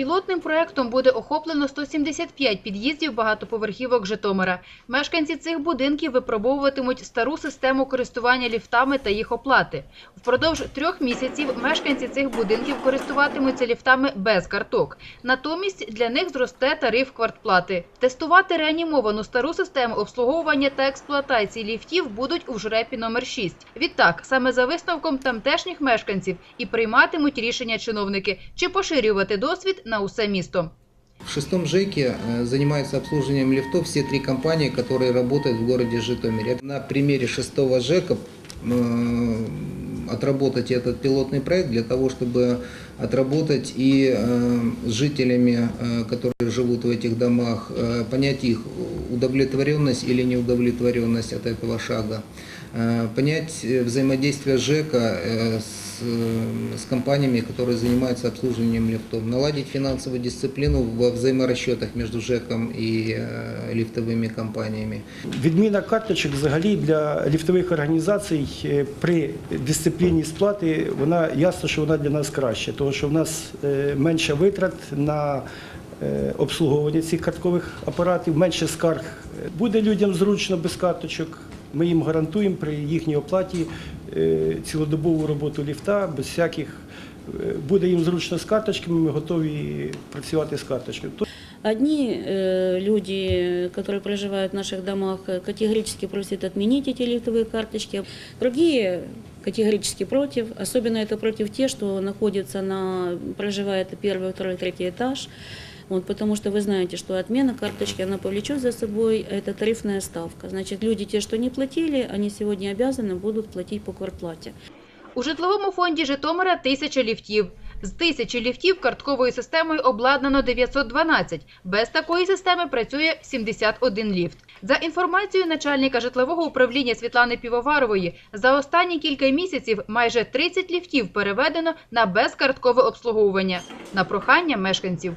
Пілотним проектом буде охоплено 175 під'їздів багатоповерхівок Житомира. Мешканці цих будинків випробовуватимуть стару систему користування ліфтами та їх оплати. Впродовж трьох місяців мешканці цих будинків користуватимуться ліфтами без карток. Натомість для них зросте тариф квартплати. Тестувати реанімовану стару систему обслуговування та експлуатації ліфтів будуть у жрепі номер 6. Відтак, саме за висновком тамтешніх мешканців і прийматимуть рішення чиновники, чи поширювати досвід на усе місто. В шестом ЖЭКе э, занимаются обслуживанием лифтов все три компании, которые работают в городе Житомире. На примере шестого ЖЭКа э, отработать этот пилотный проект для того, чтобы отработать и э, с жителями, которые живут в этих домах, понять их удовлетворенность или неудовлетворенность от этого шага, Э, понять э, взаимодействие ЖЭКа э, с, э, с компаниями, которые занимаются обслуживанием лифтов, наладить финансовую дисциплину во взаиморасчетах между ЖЭКом и э, лифтовыми компаниями. Відміна карточок взагалі для ліфтових організацій е, при дисципліні сплати, вона ясно, що вона для нас краще, тому що в нас е, менше витрат на е, обслуговування цих карткових апаратів, менше скарг. Буде людям зручно без карточок. Ми їм гарантуємо при їхній оплаті е, цілодобову роботу ліфта без всяких. е, Буде їм зручно з карточками, ми готові працювати з карточками. Одни э, люди, которые проживают в наших домах, э, категорически просят отменить эти лифтовые карточки. Другие категорически против. Особенно это против тех, что находятся на, проживает первый, второй, третий этаж. Вот, потому что вы знаете, что отмена карточки, она повлечет за собой, это тарифная ставка. Значит, люди, те, что не платили, они сегодня обязаны будут платить по квартплате. У житловому фонді Житомира тисяча ліфтів. З тисячі ліфтів картковою системою обладнано 912. Без такої системи працює 71 ліфт. За інформацією начальника житлового управління Світлани Півоварової, за останні кілька місяців майже 30 ліфтів переведено на безкарткове обслуговування на прохання мешканців.